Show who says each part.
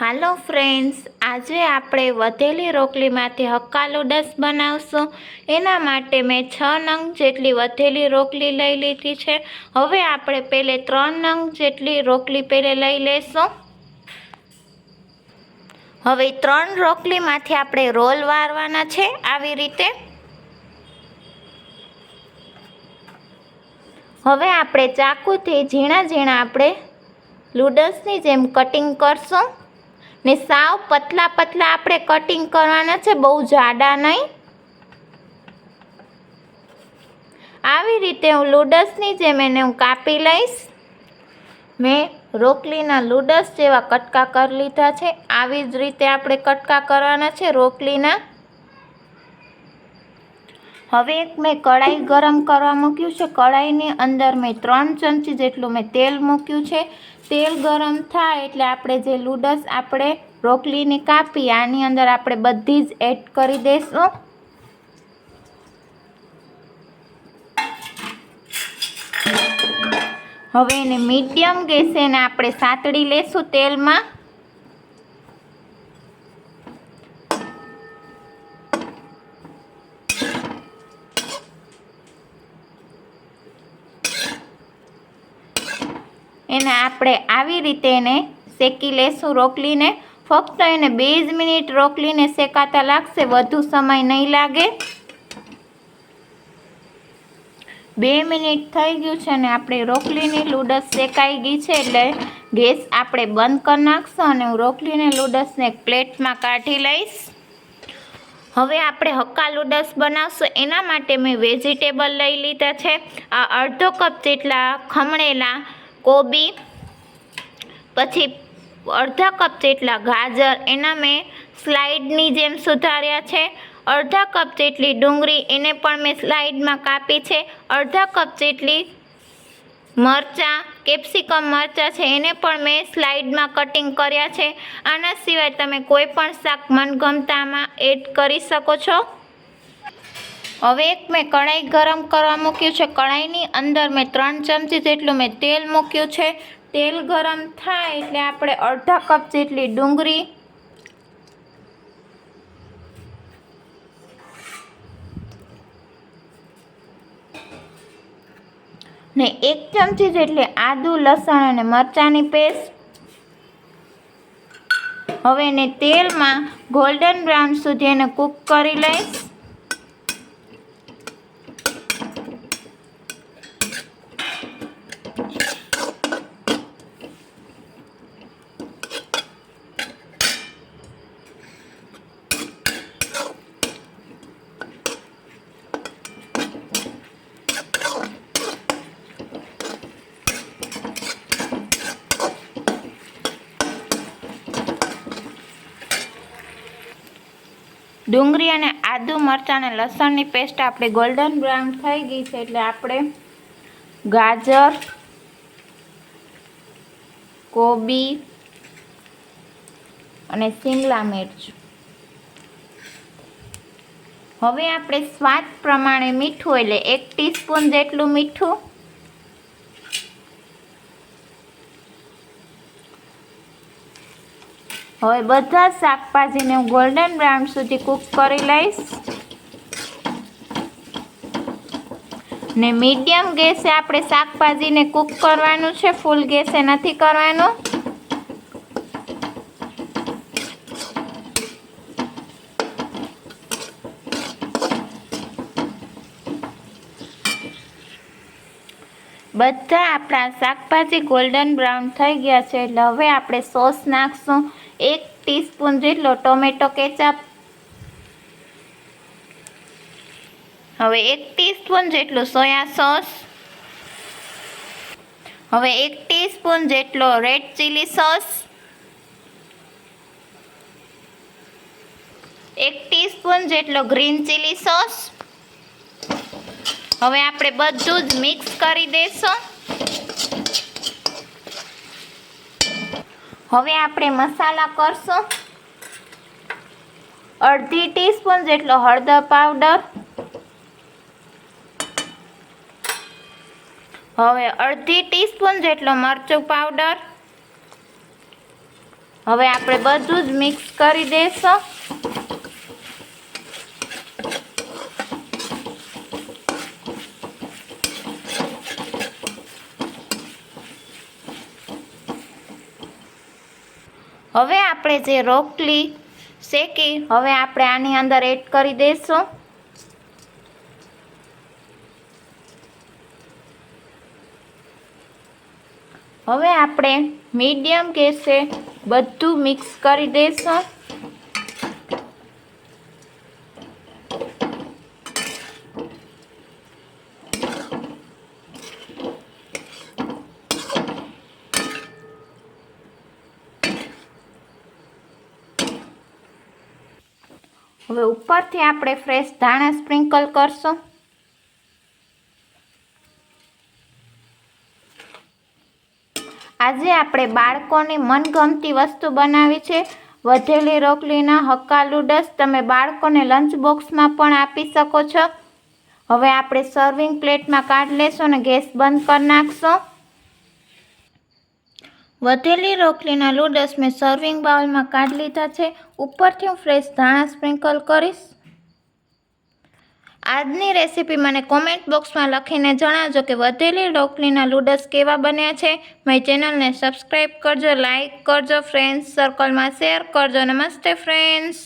Speaker 1: હાલો friends, આજે આપણે વધેલી રોકલીમાંથી હક્કા ડસ બનાવશું. એના માટે મેં છ નંગ જેટલી વધેલી રોકલી લઈ લીધી છે. હવે આપણે પહેલે ત્રણ નંગ જેટલી રોકલી પહેલે લઈ લેશું. હવે ત્રણ રોકલીમાંથી આપણે રોલ વારવાના છે આવી રીતે. હવે આપણે ચાકુથી ઝીણા ઝીણા આપણે લૂડલ્સની જેમ કટિંગ કરશું. ને સાવ પતલા પતલા આપણે કટિંગ કરવાના છે, બહુ જાડા નહીં. આવી રીતે હું લૂડસની જેમ એને હું કાપી લઈશ. મેં રોકલીના લૂડસ જેવા કટકા કરી લીધા છે. આવી જ રીતે આપણે કટકા કરવાના છે રોકલીના હવે એક મેં કઢાઈ ગરમ કરવા મૂક્યું છે. કઢાઈની અંદર મેં ત્રણ ચમચી જેટલું મેં તેલ મૂક્યું છે. તેલ ગરમ થાય એટલે આપણે જે લૂડસ આપણે રોકલીને કાપી આની અંદર આપણે બધી જ એડ કરી દઈશું હવે એને મીડિયમ ગેસે એને આપણે સાતડી લેશું તેલમાં. એને આપણે આવી રીતે એને શેકી લેશું, રોકલીને. ફક્ત એને બે જ મિનિટ રોકલીને શેકાતા લાગશે, વધુ સમય નહીં લાગે. બે મિનિટ થઈ ગયું છે અને આપણે રોકલીની લૂડસ શેકાઈ ગઈ છે એટલે ગેસ આપણે બંધ કરી નાખશું અને હું રોકલીને લૂડસને એક પ્લેટમાં કાઢી લઈશ. હવે આપણે હક્કા લૂડસ બનાવશું. એના માટે મેં વેજીટેબલ લઈ લીધા છે. આ અડધો કપ જેટલા ખમણેલા કોબી, પછી અડધા કપ જેટલા ગાજર, એના મેં સ્લાઇડની જેમ સુધાર્યા છે. અડધા કપ જેટલી ડુંગળી એને પણ મેં સ્લાઇડમાં કાપી છે. અડધા કપ જેટલી મરચાં, કેપ્સિકમ મરચાં છે, એને પણ મેં સ્લાઇડમાં કટિંગ કર્યા છે. આના સિવાય તમે કોઈ પણ શાક મનગમતામાં એડ કરી શકો છો. હવે એક મેં કઢાઈ ગરમ કરવા મૂક્યું છે. કઢાઈની અંદર મેં ત્રણ ચમચી જેટલું મેં તેલ મૂક્યું છે. તેલ ગરમ થાય એટલે આપણે અડધા કપ જેટલી ડુંગળી ને એક ચમચી જેટલી આદુ, લસણ અને મરચાંની પેસ્ટ. હવે એને તેલમાં ગોલ્ડન બ્રાઉન સુધી એને કૂક કરી લઈશ. ડુંગળી અને આદુ મરચાં અને લસણની પેસ્ટ આપણે ગોલ્ડન બ્રાઉન થઈ ગઈ છે એટલે આપણે ગાજર, કોબી અને શિમલા મિર્ચ. હવે આપણે સ્વાદ પ્રમાણે મીઠું એટલે એક ટીસ્પૂન જેટલું મીઠું હવે બધા શાકભાજીને હું ગોલ્ડન બ્રાઉન સુધી કૂક કરી લઈશ. ને મીડિયમ ગેસે આપણે શાકભાજીને કૂક કરવાનું છે ફૂલ ગેસે નથી કરવાનું. બધા આપણા શાકભાજી ગોલ્ડન બ્રાઉન થઈ ગયા છે, એટલે હવે આપણે સોસ નાખશું. એક ટીસ્પૂન જેટલો ટોમેટો કેચઅપ. હવે એક ટીસ્પૂન જેટલું સોયા સોસ. હવે એક ટીસ્પૂન જેટલો રેડ ચીલી સોસ. એક ટીસ્પૂન જેટલો ગ્રીન ચીલી સોસ. હવે આપણે બધું જ મિક્સ કરી દઈશું હવે આપણે મસાલા કરશું. અડધી ટીસ્પૂન જેટલો હળદર પાવડર. હવે અડધી ટીસ્પૂન જેટલો મરચું પાવડર. હવે આપણે બધું જ મિક્સ કરી દઈશું હવે આપણે જે રોટલી શેકી, હવે આપણે આની અંદર એડ કરી દઈશું હવે આપણે મીડિયમ ગેસે બધું મિક્સ કરી દઈશું હવે ઉપરથી આપણે ફ્રેશ ધાણા સ્પ્રિંકલ કરશું. આજે આપણે બાળકોની મનગમતી વસ્તુ બનાવી છે. વધેલી રોકલીના હક્કા નૂડલ્સ તમે બાળકોને લંચ બોક્સમાં પણ આપી શકો છો. હવે આપણે સર્વિંગ પ્લેટમાં કાઢી લેશું અને ગેસ બંધ કરી નાખશું. વધેલી રોટલીના લૂડસ મેં સર્વિંગ બાઉલમાં કાઢી લીધા છે. ઉપરથી હું ફ્રેશ ધાણા સ્પ્રિંકલ કરીશ. આજની રેસીપી મને કોમેન્ટ બોક્સમાં લખીને જણાવજો કે વધેલી રોકલીના લૂડસ કેવા બન્યા છે. મારી ચેનલને સબસ્ક્રાઈબ કરજો લાઇક કરજો ફ્રેન્ડ્સ સર્કલમાં શેર કરજો. નમસ્તે ફ્રેન્ડ્સ